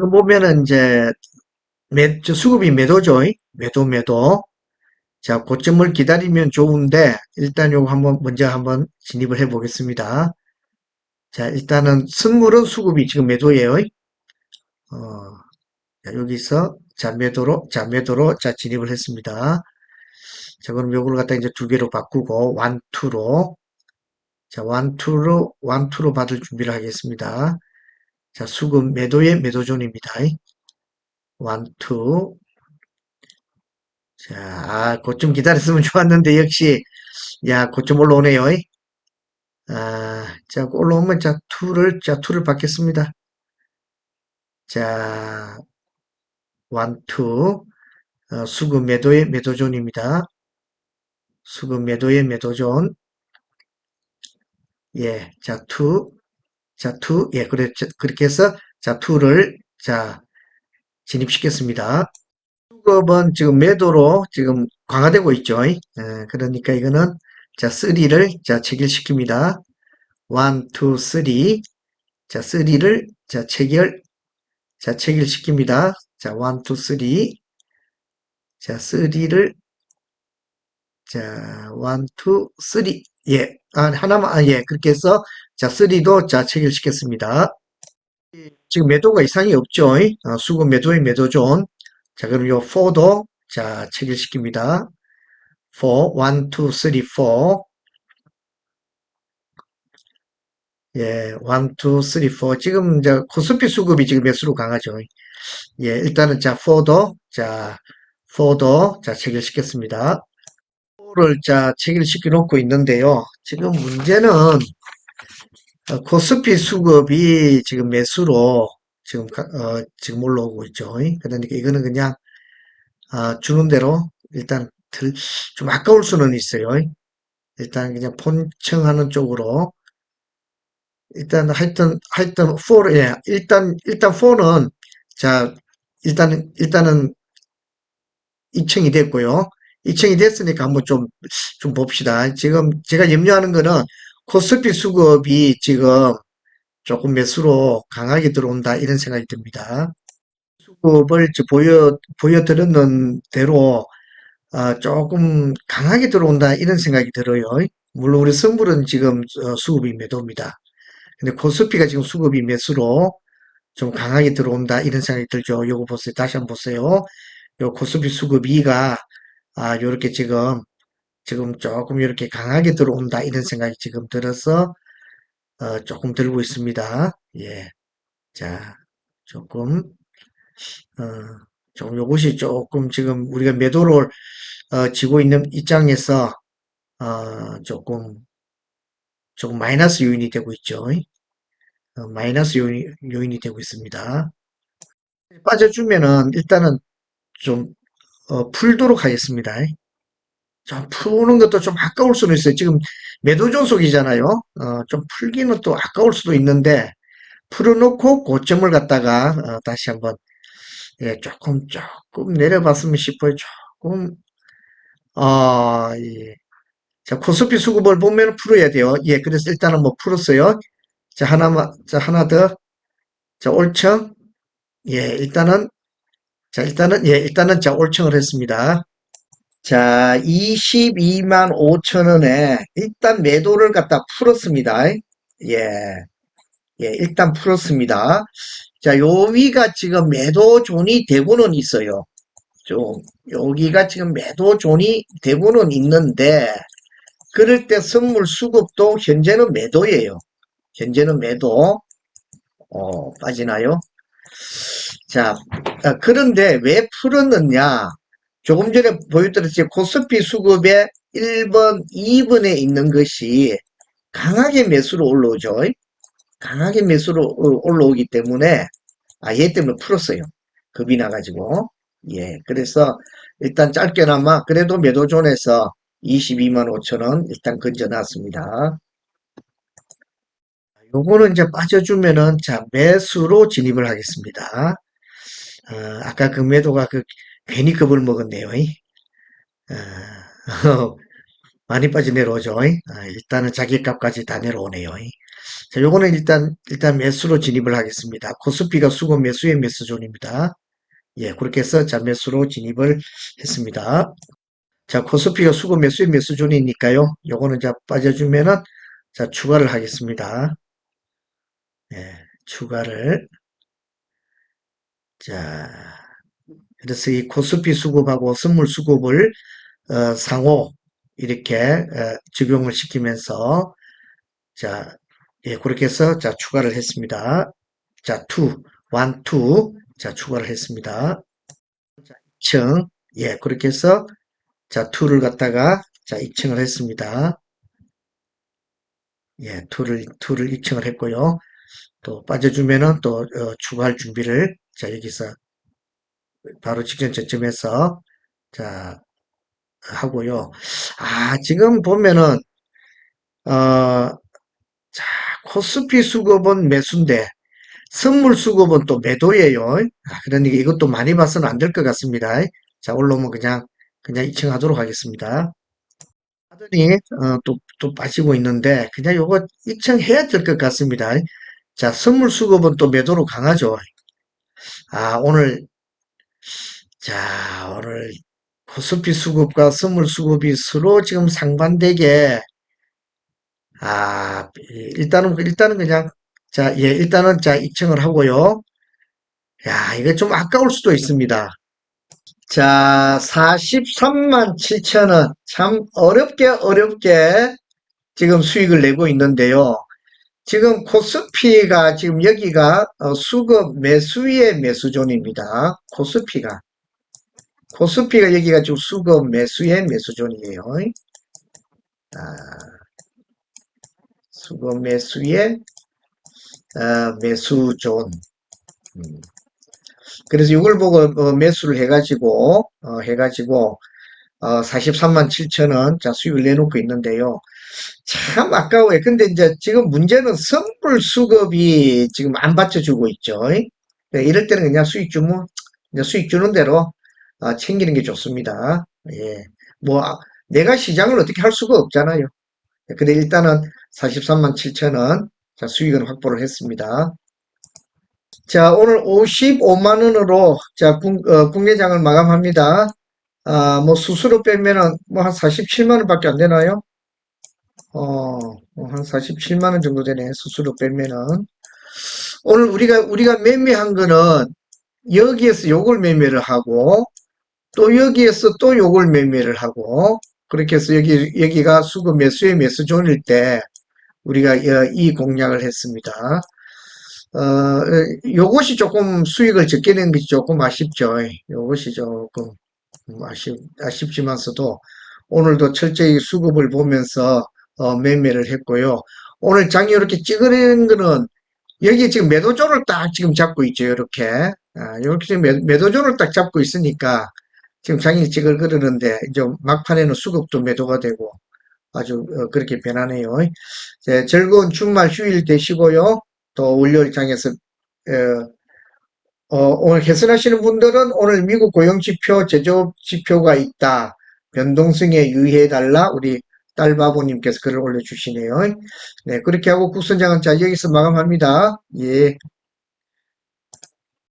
지금 보면은 이제 매, 저 수급이 매도죠. 매도, 매도. 자, 고점을 기다리면 좋은데, 일단 요거 한번, 먼저 한번 진입을 해 보겠습니다. 자, 일단은 선물은 수급이 지금 매도예요. 어, 자, 여기서, 자, 매도로, 자, 매도로, 자, 진입을 했습니다. 자, 그럼 요걸 갖다 이제 두 개로 바꾸고, 원, 투로, 자, 원, 투로, 원, 투로 받을 준비를 하겠습니다. 자, 수급 매도의 매도존입니다. 원, 투. 자, 아, 고점 기다렸으면 좋았는데, 역시, 야, 고점 올라오네요. 아, 자, 올라오면, 자, 투를, 자, 투를 받겠습니다. 자, 원, 투. 어, 수급 매도의 매도존입니다. 수급 매도의 매도존. 예, 자, 투. 자, 투. 예, 그래, 그렇게 해서, 자, 투를, 자, 진입시켰습니다. 수급은 지금 매도로 지금 강화되고 있죠. 예, 그러니까 이거는 자, 3를 자, 체결시킵니다. 1, 2, 3. 자, 3를 자, 체결 자, 체결시킵니다. 자, 1, 2, 3. 자, 3를 자, 1, 2, 3. 예. 아, 하나만 아, 예. 그렇게 해서 자, 3도 자, 체결시켰습니다. 지금 매도가 이상이 없죠. 어, 수급 매도의 매도존. 자, 그럼 요 4도 자, 체결시킵니다. 4, 1, 2, 3, 4. 예, 1, 2, 3, 4. 지금 이제 코스피 수급이 지금 매수로 강하죠. 예, 일단은 자, 4도 자, 4도 자, 체결시켰습니다. 4를 자, 체결 시켜 놓고 있는데요. 지금 문제는 어, 코스피 수급이 지금 매수로 지금 어, 지금 올라오고 있죠. 그러니까 이거는 그냥 어, 주는 대로 일단 들, 좀 아까울 수는 있어요. 일단 그냥 본청하는 쪽으로 일단 하여튼 하여튼 4를 예, 일단 일단 4는 자 일단은 일단은 2층이 됐고요. 2층이 됐으니까 한번 좀 좀 봅시다. 지금 제가 염려하는 거는 코스피 수급이 지금 조금 매수로 강하게 들어온다 이런 생각이 듭니다. 수급을 보여 보여드렸는 대로 어, 조금 강하게 들어온다 이런 생각이 들어요. 물론 우리 선물은 지금 어, 수급이 매도입니다. 근데 코스피가 지금 수급이 매수로 좀 강하게 들어온다 이런 생각이 들죠. 요거 보세요. 다시 한번 보세요. 요 코스피 수급 2가 아 요렇게 지금 지금 조금 이렇게 강하게 들어온다 이런 생각이 지금 들어서 어, 조금 들고 있습니다. 예. 자, 조금 어, 좀 요것이 조금 지금 우리가 매도를 어, 지고 있는 입장에서 어, 조금 조금 마이너스 요인이 되고 있죠. 어, 마이너스 요인이, 요인이 되고 있습니다. 빠져주면은 일단은 좀 어, 풀도록 하겠습니다. 좀 푸는 것도 좀 아까울 수는 있어요. 지금 매도 종속이잖아요. 어, 좀 풀기는 또 아까울 수도 있는데 풀어놓고 고점을 갖다가 어, 다시 한번 예, 조금 조금 내려봤으면 싶어요. 조금 어, 예. 자 코스피 수급을 보면 풀어야 돼요. 예, 그래서 일단은 뭐 풀었어요. 자 하나만 자 하나 더. 자 올청 예, 일단은 자 일단은 예, 일단은 자 올청을 했습니다. 자, 22만 5천 원에 일단 매도를 갖다 풀었습니다. 예, 예, 일단 풀었습니다. 자, 요 위가 지금 매도 존이 되고는 있어요. 좀, 여기가 지금 매도 존이 되고는 있는데, 그럴 때 선물 수급도 현재는 매도예요. 현재는 매도. 어, 빠지나요? 자, 그런데 왜 풀었느냐? 조금 전에 보여드렸지 코스피 수급의 1번, 2번에 있는 것이 강하게 매수로 올라오죠. 강하게 매수로 어, 올라오기 때문에 아, 얘 때문에 풀었어요. 급이 나가지고. 예, 그래서 일단 짧게나마 그래도 매도존에서 22만 5천원 일단 건져놨습니다. 요거는 이제 빠져주면은 자 매수로 진입을 하겠습니다. 어, 아까 그 매도가 그 괜히 겁을 먹었네요. 어, 많이 빠져 내려오죠. 아, 일단은 자기 값까지 다 내려오네요. 자, 요거는 일단, 일단 매수로 진입을 하겠습니다. 코스피가 수급 매수의 매수존입니다. 예, 그렇게 해서 자, 매수로 진입을 했습니다. 자, 코스피가 수급 매수의 매수존이니까요. 요거는 자, 빠져주면은 자, 추가를 하겠습니다. 예, 추가를. 자, 그래서 이 코스피 수급하고 선물 수급을 어, 상호 이렇게 어, 적용을 시키면서 자, 예, 그렇게 해서 자, 추가를 했습니다. 자, 2, 1, 2. 자, 추가를 했습니다. 자, 2층. 예, 그렇게 해서 자, 2를 갖다가 자, 2층을 했습니다. 예, 2를 2를 2층을 했고요. 또 빠져주면은 또 어, 추가할 준비를 자, 여기서 바로 직전 저점에서 자, 하고요. 아, 지금 보면은 어, 자, 코스피 수급은 매수인데 선물 수급은 또 매도예요. 아, 그러니까 이것도 많이 봐서는 안 될 것 같습니다. 자, 올라오면 그냥, 그냥 2층 하도록 하겠습니다. 하더니, 어, 또, 또 빠지고 있는데, 그냥 요거 2층 해야 될 것 같습니다. 자, 선물 수급은 또 매도로 강하죠. 아, 오늘, 자, 오늘 코스피 수급과 선물 수급이 서로 지금 상반되게, 아, 일단은, 일단은 그냥, 자, 예, 일단은 자, 2층을 하고요. 야, 이거 좀 아까울 수도 있습니다. 자, 43만 7천 원. 참 어렵게 어렵게 지금 수익을 내고 있는데요. 지금 코스피가 지금 여기가 어, 수급 매수의 매수존입니다. 코스피가. 코스피가 여기가 지금 수급 매수의 매수존이에요. 아, 수급 매수의 어, 매수존. 음. 그래서 이걸 보고 어, 매수를 해가지고 어, 해가지고 어, 43만 7천 원 자, 수익을 내놓고 있는데요. 참 아까워요. 근데 이제 지금 문제는 선불 수급이 지금 안 받쳐주고 있죠. 네, 이럴 때는 그냥 수익 주면 이제 수익 주는 대로 어, 챙기는 게 좋습니다. 예. 뭐 아, 내가 시장을 어떻게 할 수가 없잖아요. 근데 일단은 43만 7천 원 자, 수익은 확보를 했습니다. 자, 오늘 55만 원으로 자, 국, 어, 국내장을 마감합니다. 아, 뭐 수수료 빼면은 뭐 한 47만 원밖에 안 되나요? 어, 뭐한 47만 원 정도 되네. 수수료 빼면은. 오늘 우리가 우리가 매매한 거는 여기에서 요걸 매매를 하고 또 여기에서 또 요걸 매매를 하고 그렇게 해서 여기 여기가 수급 매수의 매수존일 때 우리가 어, 이 공략을 했습니다. 어, 요것이 조금 수익을 적게 낸 것이 조금 아쉽죠. 요것이 조금 아쉽, 아쉽지만서도 오늘도 철저히 수급을 보면서 어, 매매를 했고요. 오늘 장이 이렇게 찌그러는 거는 여기 지금 매도존을 딱 지금 잡고 있죠. 이렇게. 아, 이렇게 지금 매, 매도존을 딱 잡고 있으니까 지금 장이 찌글거리는데 이제 막판에는 수급도 매도가 되고 아주 어, 그렇게 변하네요. 네, 즐거운 주말 휴일 되시고요. 또 월요일 장에서 어, 어, 오늘 개선하시는 분들은 오늘 미국 고용지표, 제조지표가 있다. 변동성에 유의해달라. 우리 딸바보님께서 글을 올려주시네요. 네, 그렇게 하고 국선장은 자, 여기서 마감합니다. 예.